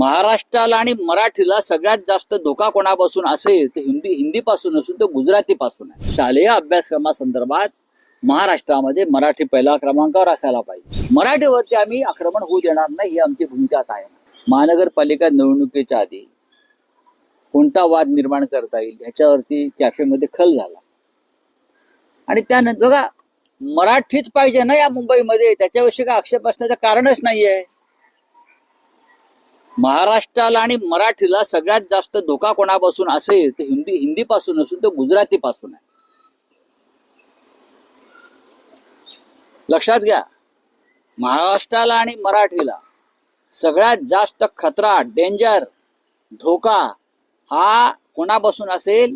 महाराष्ट्राला आणि मराठीला सगळ्यात जास्त धोका कोणापासून असेल तर हिंदी हिंदीपासून असून तो गुजरातीपासून आहे. शालेय अभ्यासक्रमासंदर्भात महाराष्ट्रामध्ये मराठी पहिल्या क्रमांकावर असायला पाहिजे. मराठीवरती आम्ही आक्रमण होऊ देणार नाही ही आमची भूमिका काय महानगरपालिका निवडणुकीच्या आधी कोणता वाद निर्माण करता येईल ह्याच्यावरती कॅफेमध्ये खल झाला. आणि त्यानंतर बघा मराठीच पाहिजे ना या मुंबईमध्ये? त्याच्याविषयी काय आक्षेप असण्याचं कारणच नाही आहे महाराष्ट्राला आणि मराठीला सगळ्यात जास्त धोका कोणापासून असेल तर हिंदी हिंदीपासून असून तो गुजरातीपासून आहे. लक्षात घ्या महाराष्ट्राला आणि मराठीला सगळ्यात जास्त खतरा डेंजर धोका हा कोणापासून असेल?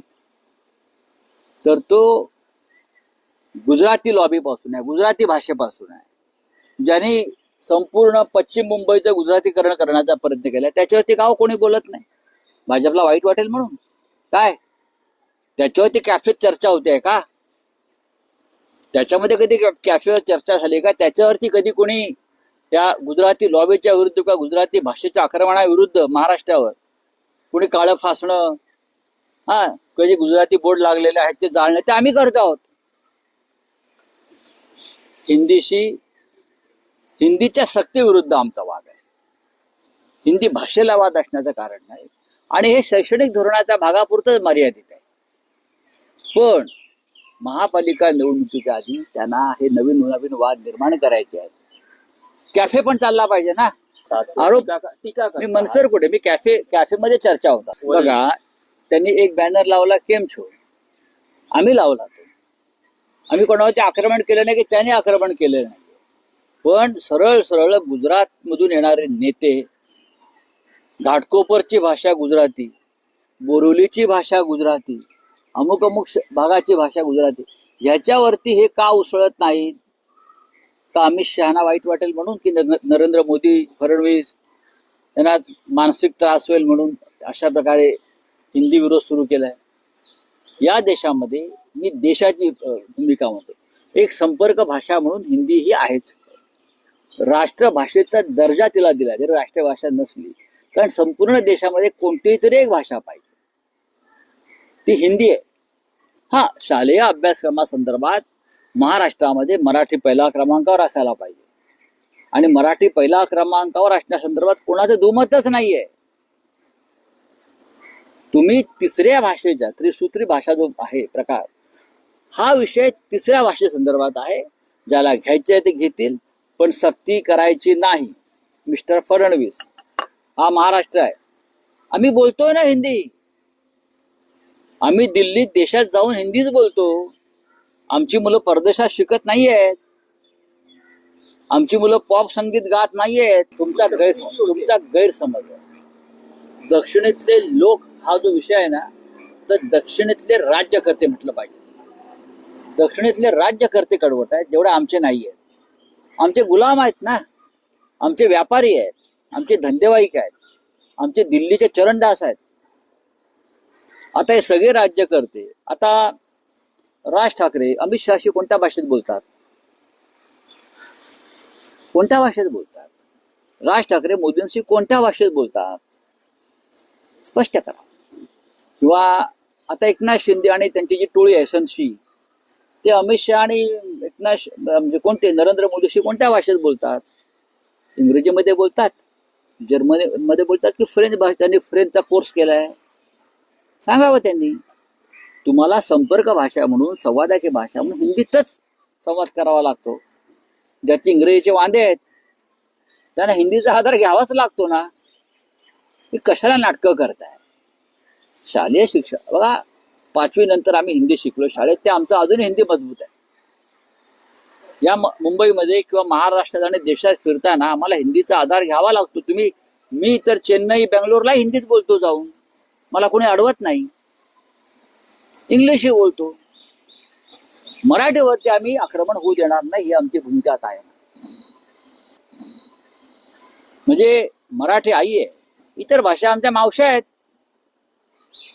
तर तो गुजराती लॉबीपासून आहे गुजराती भाषेपासून आहे. ज्यांनी संपूर्ण पश्चिम मुंबईचं गुजरातीकरण करण्याचा प्रयत्न केला. त्याच्यावरती गाव कोणी बोलत नाही. भाजपला वाईट वाटेल म्हणून. काय? त्याच्यावरती कॅफेत चर्चा होते का? त्याच्यामध्ये कधी कॅफेवर चर्चा झाली का? त्याच्यावरती कधी कोणी त्या गुजराती लॉबीच्या विरुद्ध किंवा गुजराती भाषेच्या आक्रमणाविरुद्ध महाराष्ट्रावर कोणी काळं फासणं? हा कधी गुजराती बोर्ड लागलेले आहेत ते जाळणं? ते आम्ही करत आहोत. हिंदीशी हिंदीच्या सक्तीविरुद्ध आमचा वाद आहे. हिंदी भाषेला वाद असण्याचं कारण नाही. आणि हे शैक्षणिक धोरणाच्या भागापुरतच मर्यादित आहे. पण महापालिका निवडणुकीच्या आधी त्यांना हे नवीन नवीन वाद निर्माण करायचे आहेत. कॅफे पण चालला पाहिजे ना? आरोप मी मनसर कुठे? मी कॅफे कॅफेमध्ये चर्चा होता. बघा त्यांनी एक बॅनर लावला केम छो आम्ही लावला तो. आम्ही कोणावरती आक्रमण केलं नाही की त्याने आक्रमण केलं नाही. पण सरळ सरळ गुजरातमधून येणारे नेते घाटकोपरची भाषा गुजराती बोरोलीची भाषा गुजराती अमुक अमुक श- भागाची भाषा गुजराती ह्याच्यावरती हे का उसळत नाहीत का अमित शहाना वाईट वाटेल म्हणून की नरेंद्र मोदी फडणवीस यांना मानसिक त्रास होईल म्हणून अशा प्रकारे हिंदी विरोध सुरू केला आहे या देशामध्ये मी देशाची भूमिका म्हणतो. एक संपर्क भाषा म्हणून हिंदी ही आहेच. राष्ट्रभाषेचा दर्जा तिला दिला. जरी राष्ट्रभाषा नसली कारण संपूर्ण देशामध्ये कोणतीही तरी एक भाषा पाहिजे. ती हिंदी आहे. हा शालेय अभ्यासक्रमासंदर्भात महाराष्ट्रामध्ये मराठी पहिल्या क्रमांकावर असायला पाहिजे. आणि मराठी पहिल्या क्रमांकावर असण्यासंदर्भात कोणाचं दुमतच नाहीये. तुम्ही तिसऱ्या भाषेच्या त्रिसूत्री भाषा जो आहे प्रकार हा विषय तिसऱ्या भाषेसंदर्भात आहे ज्याला घ्यायचे ते घेतील पण सक्ती करायची नाही. मिस्टर फडणवीस हा महाराष्ट्र आहे. आम्ही बोलतोय ना हिंदी. आम्ही दिल्लीत देशात जाऊन हिंदीच बोलतो. आमची मुलं परदेशात शिकत नाहीयेत. आमची मुलं पॉप संगीत गात नाहीयेत. तुमचा गैर तुमचा गैरसमज आहे. दक्षिणेतले लोक हा जो विषय आहे ना तर दक्षिणेतले राज्यकर्ते म्हटलं पाहिजे. दक्षिणेतले राज्यकर्ते कडवट आहेत जेवढे आमचे नाही आहेत आमचे गुलाम आहेत ना. आमचे व्यापारी आहेत. आमचे धंदेवाईक आहेत. आमचे दिल्लीचे चरणदास आहेत. आता हे सगळे राज्य करते. आता राज ठाकरे अमित शहाशी कोणत्या भाषेत बोलतात? कोणत्या भाषेत बोलतात? राज ठाकरे मोदींशी कोणत्या भाषेत बोलतात? स्पष्ट करा. किंवा आता एकनाथ शिंदे आणि त्यांची जी टोळी आहे संशी ते अमित शहा आणि एकनाथ म्हणजे कोणते नरेंद्र मोदीशी कोणत्या भाषेत बोलतात? इंग्रजीमध्ये बोलतात? जर्मनी मध्ये बोलतात की फ्रेंच भाषा? त्यांनी फ्रेंचचा कोर्स केला आहे सांगावं त्यांनी. तुम्हाला संपर्क भाषा म्हणून संवादाची भाषा म्हणून हिंदीतच संवाद करावा लागतो. ज्याचे इंग्रजीचे वांदे आहेत त्यांना हिंदीचा आधार घ्यावाच लागतो ना. हे कशाला नाटकं करताय? शालेय शिक्षण. बघा पाचवी नंतर आम्ही हिंदी शिकलो. शाळेत ते आमचं अजून हिंदी मजबूत आहे. या मुंबईमध्ये किंवा महाराष्ट्रात आणि देशात फिरताना आम्हाला हिंदीचा आधार घ्यावा लागतो. तुम्ही मी तर चेन्नई बँगलोरला हिंदीत बोलतो जाऊन. मला कोणी अडवत नाही. इंग्लिशही बोलतो. मराठीवरती आम्ही आक्रमण होऊ देणार नाही ही आमची भूमिका काय म्हणजे मराठी आई आहे. इतर भाषा आमच्या मावश्या आहेत.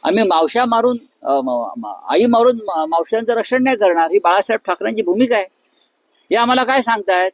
आम्ही मावश्या मारून आई मारून मावश्यांचं रक्षण नाही करणार. ही बाळासाहेब ठाकरेंची भूमिका आहे. हे आम्हाला काय सांगतायत?